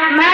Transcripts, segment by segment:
mamá.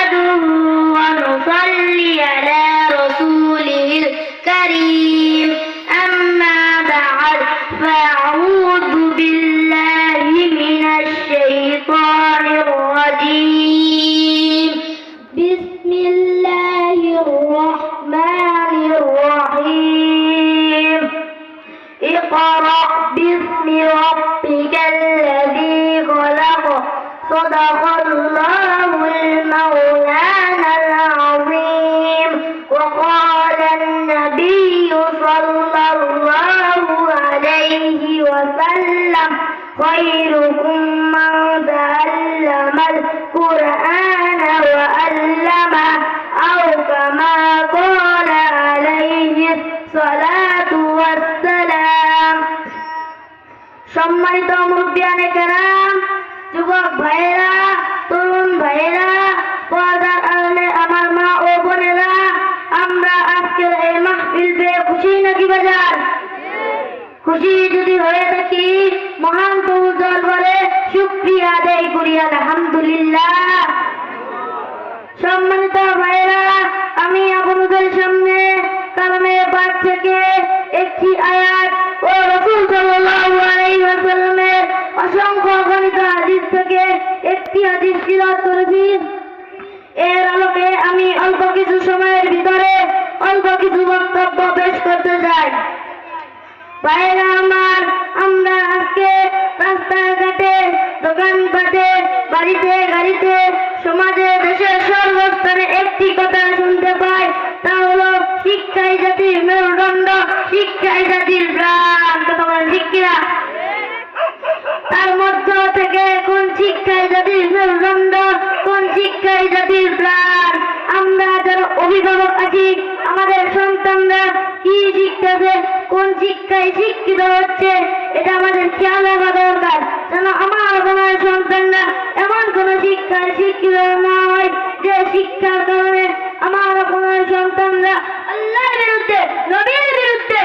صدق الله المولانا العظيم وقال النبي صلى الله عليه وسلم خيركم من تعلم القرآن وعلمه أو كما قال عليه الصلاة والسلام সম্মানিত মুরব্বিয়ানে কেরাম যুবক ভাইয়েরা, তরুণ ভাইয়েরা পর্দার আড়ালে আমার মা ও বোনেরা, আমরা আজকের এই মাহফিল পেয়ে খুশি নাকি বাজার? খুশি যদি হয়ে থাকি, মহান প্রভু দরবারে শুক্রিয়া আদায় করি, আলহামদুলিল্লাহ। সম্মানিত ভাইয়েরা, আমি আপনাদের সামনে কালামের পাঠ একটি আয়াত ও রসুল সাল্লাল্লাহু থেকে একটি হাদিস তিলাওয়াত করেছি। এর আলোকে আমি অল্প কিছু সময়ের ভিতরে অল্প কিছু বক্তব্য পেশ করতে চাই। ভাইরা আমার, আমরা আজকে রাস্তায় ঘাটে দোকানপাটে, বাড়িতে, গাড়িতে, সমাজে দেশের সর্বস্থানে একটি কথা শুনতে পাই, তা হলো শিক্ষাই জাতির মেরুদণ্ড, শিক্ষাই জাতির প্রাণ। কথা বলেন শিক্ষিরা তার মধ্য থেকে কোন শিক্ষায় জাতির মেরুদণ্ড কোন শিক্ষায় জাতির প্রাণ আমরা যারা অভিভাবক আছি আমাদের সন্তানরা কি শিখতেছে কোন শিক্ষায় শিক্ষিত হচ্ছে, এটা আমাদের খেয়াল রাখা দরকার। যেন আমার আপনার সন্তানরা এমন কোন শিক্ষায় শিক্ষিত না হয়, যে শিক্ষার কারণে আমার আপনার সন্তানরা আল্লাহর বিরুদ্ধে, নবীর বিরুদ্ধে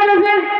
van a?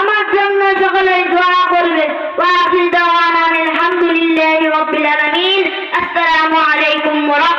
আমার জন্য সকলে দোয়া করবে ওয়াফিল দাওয়ানা আলহামদুলিল্লাহি রাব্বিল আলামিন। আসসালামু আলাইকুম ওয়া